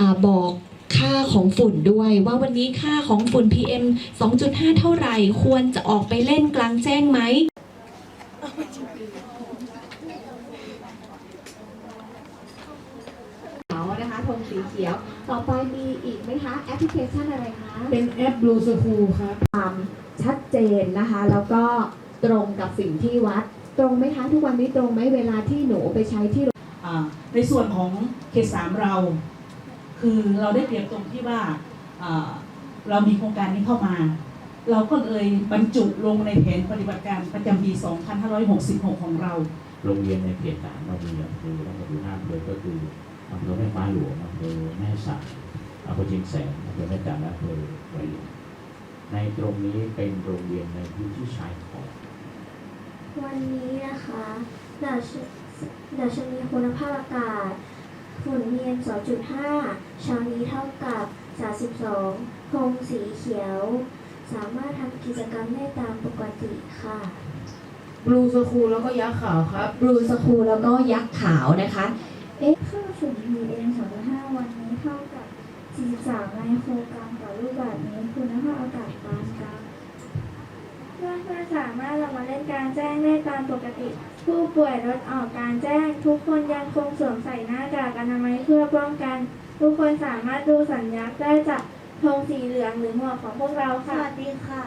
อาบอกค่าของฝุ่นด้วยว่าวันนี้ค่าของฝุ่น PM 2.5 เท่าไหร่ควรจะออกไปเล่นกลางแจ้งไหมเขียวนะคะธงสีเขียว ต่อไปมีอีกไหมคะ แอปพลิเคชันอะไรคะ เป็นแอป Blue School ครับความชัดเจนนะคะ แล้วก็ตรงกับสิ่งที่วัด ตรงไหมคะ ทุกวันนี้ตรงไหมเวลาที่หนูไปใช้ที่อ่าในส่วนของเขตสามเรา คือเราได้เปรียบตรงที่ว่าอ่าเรามีโครงการนี้เข้ามา เราก็เลยบรรจุลงในแผนปฏิบัติการประจำปี 2566 ของเรา โรงเรียนในเขตสามเรามีอำเภอทั้งหมดอยู่ห้าอำเภอก็คืออำเภอแม่ฟ้าหลวงอำเภอแม่สายอำเภอเชียงแสนอำเภอแม่จันทร์และอำเภอไวยหลวงในตรงนี้เป็นโรงเรียนในพื้นที่ชายขอบวันนี้นะคะดัชดัชนีคุณภาพอากาศ ฝุ่น PM 2.5 เช้านี้เท่ากับ 32ธงสีเขียว สามารถทำกิจกรรมได้ตามปกติค่ะ Blue School แล้วก็ยักษ์ขาวครับ บลูสคูลแล้วก็ยักษ์ขาวนะคะค่าฝุ่น PM 2.5 วันนี้เท่ากับ 43ไมโครกรัมต่อลูกบาศก์เมตรคุณภาพอากาศปานกลางเพื่อนๆสามารถลงมาเล่นกลารแจ้งได้ตามปกติ ผู้ป่วยลดออกการแจ้ง ทุกคนยังคงสวมใส่หน้ากากอนามัยเพื่อป้องกัน ทุกคนสามารถดูสัญลักษณ์ได้จากธงสีเหลืองหรือหมวกของพวกเราสค่ะ วัสดีค่ะ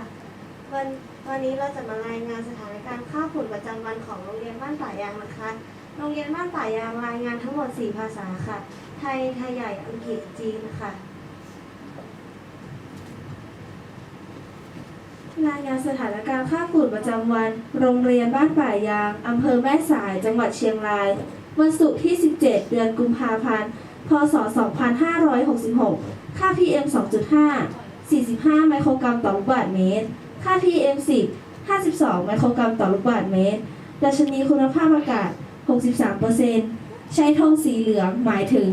วันวันนี้เราจะมารายงานสถานการณ์ค่าฝุ่นประจำวันของโรงเรียนบ้านป่ายางนะคะ โรงเรียนบ้านป่ายางรายงานทั้งหมด 4 ภาษาค่ะ ไทยไทยใหญ่อังกฤษจีนค่ะ รายงานสถานการณ์ค่าฝุ่นประจำวัน โรงเรียนบ้านป่ายาง อำเภอแม่สาย จังหวัดเชียงราย วันศุกร์ที่ 17 เดือนกุมภาพันธ์ พศ 2566 ค่า PM 2.5 45 ไมโครกรัมต่อลูกบาศก์เมตร ค่า PM 10 52 ไมโครกรัมต่อลูกบาศก์เมตร ดัชนีคุณภาพอากาศ 63%ใช้ธงสีเหลืองหมายถึง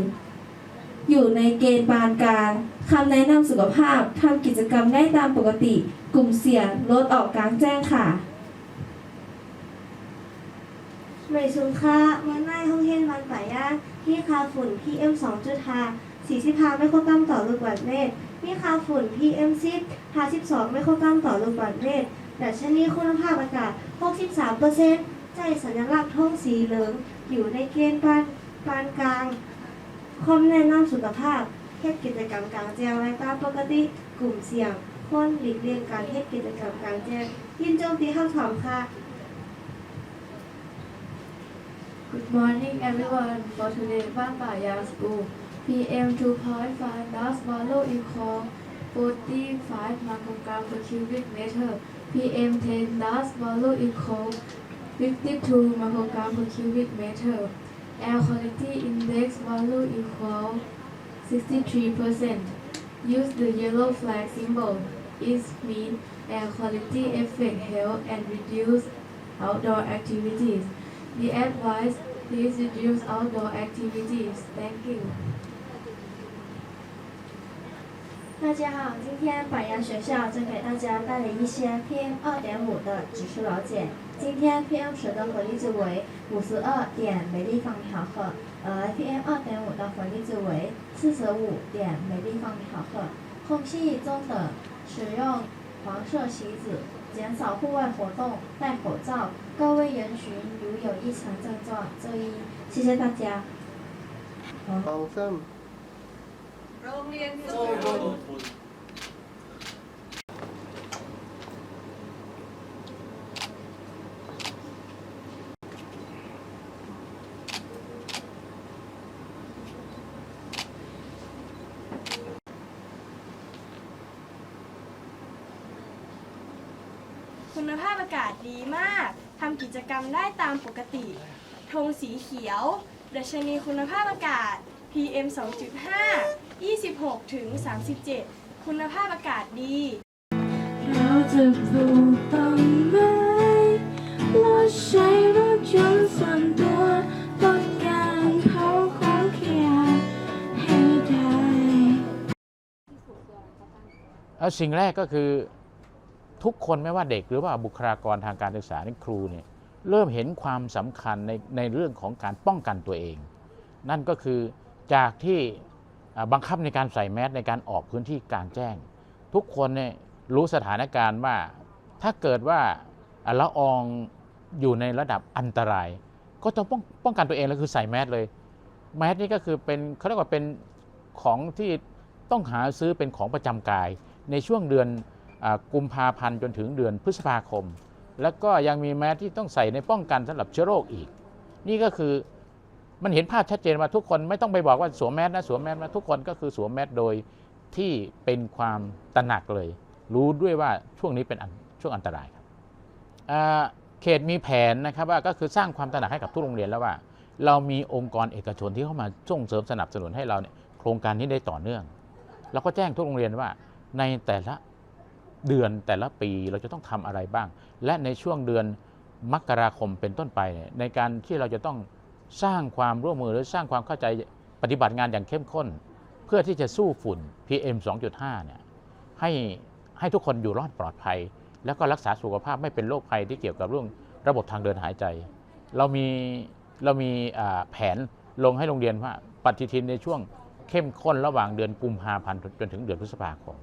อยู่ในเกณฑ์ปานกลางคำแนะนำสุขภาพทำกิจกรรมได้ตามปกติ กลุ่มเสี่ยงลดออกกลางแจ้งค่ะ ไม่ชุมค่าเมื่อหน้าห้องเรียนบ้านป่ายางที่คาฝุ่น PM 2.5 45ไมโครกรัมต่อลูกบาศก์เมตรมีค่าฝุ่น PM 10 52ไมโครกรัมต่อลูกบาศก์เมตรดัชนีคุณภาพอากาศ 63%ใจสัญลักษณ์ท้องสีเหลืองอยู่ในเกณฑ์ปานปานกลางคอมแนะนำสุขภาพเฮ็ดกิจกรรมกลางแจ้งและตามปกติกลุ่มเสี่ยง ควรหลีกเลี่ยงการเฮ็ดกิจกรรมกลางแจ้งยินโจมตีคำถามค่ะ Good morning everyone for today Ban Paya School PM 2.5 dust volume equal 45 microgram per cubic meter PM 10 dust volume equal 52 microgram per cubic meter Air quality index value equal 63%. Use the yellow flag symbol. It mean air quality affect health and reduce outdoor activities. The advice please reduce outdoor activities. Thank you. 大家好，今天百阳学校将给大家带来一些 PM 2.5的指数了解。今天 PM 十的回力值为五十二点每立方米毫克，而 PM 2.5的回力值为四十五点每立方米毫克。空气中的使用黄色旗子，减少户外活动，戴口罩。各位人群如有异常症状，就医。谢谢大家。 สองซ้ำ คุณภาพอากาศดีมากทำกิจกรรมได้ตามปกติ ธงสีเขียวดัชนีคุณภาพอากาศ PM 2.5 26ถึง37 คุณภาพอากาศดีเราจะปลูกต้นไม้ลดใช้รถยนต์ส่วนตัวลดการเผาของขยะให้ได้แล้วสิ่งแรกก็คือ ทุกคนไม่ว่าเด็กหรือว่าบุคลากรทางการศึกษาในครูเนี่ยเริ่มเห็นความสำคัญในในเรื่องของการป้องกันตัวเอง นั่นก็คือจากที่บังคับในการใส่แมสในการออกพื้นที่กลางแจ้ง ทุกคนเนี่ยรู้สถานการณ์ว่า ถ้าเกิดว่าละอองอยู่ในระดับอันตราย ก็ต้องป้องป้องกันตัวเองแล้วคือใส่แมสเลยแมสนี่ก็คือเป็นเขาเรียกว่าเป็นของที่ต้องหาซื้อเป็นของประจำกายในช่วงเดือน กุมภาพันธ์จนถึงเดือนพฤษภาคม แล้วก็ยังมีแมสที่ต้องใส่ในป้องกันสำหรับเชื้อโรคอีก นี่ก็คือมันเห็นภาพชัดเจนว่าทุกคนไม่ต้องไปบอกว่าสวมแมสนะสวมแมสนะทุกคนก็คือสวมแมสโดยที่เป็นความตระหนักเลย รู้ด้วยว่าช่วงนี้เป็นช่วงอันตรายครับเขตมีแผนนะครับว่าก็คือสร้างความตระหนักให้กับทุกโรงเรียนแล้วว่า เรามีองค์กรเอกชนที่เข้ามาส่งเสริมสนับสนุนให้เราเนี่ยโครงการนี้ได้ต่อเนื่องเราก็แจ้งทุกโรงเรียนว่าในแต่ละ เดือนแต่ละปีเราจะต้องทำอะไรบ้าง และในช่วงเดือนมกราคมเป็นต้นไปเนี่ยในการที่เราจะต้องสร้างความร่วมมือหรือสร้างความเข้าใจปฏิบัติงานอย่างเข้มข้น เพื่อที่จะสู้ฝุ่น PM 2.5เนี่ยให้ให้ทุกคนอยู่รอดปลอดภัย แล้วก็รักษาสุขภาพไม่เป็นโรคภัยที่เกี่ยวกับเรื่องระบบทางเดินหายใจ เรามีเรามีแผนลงให้โรงเรียนว่าปฏิทินในช่วงเข้มข้นระหว่างเดือนกุมภาพันธ์จนถึงเดือนพฤษภาคม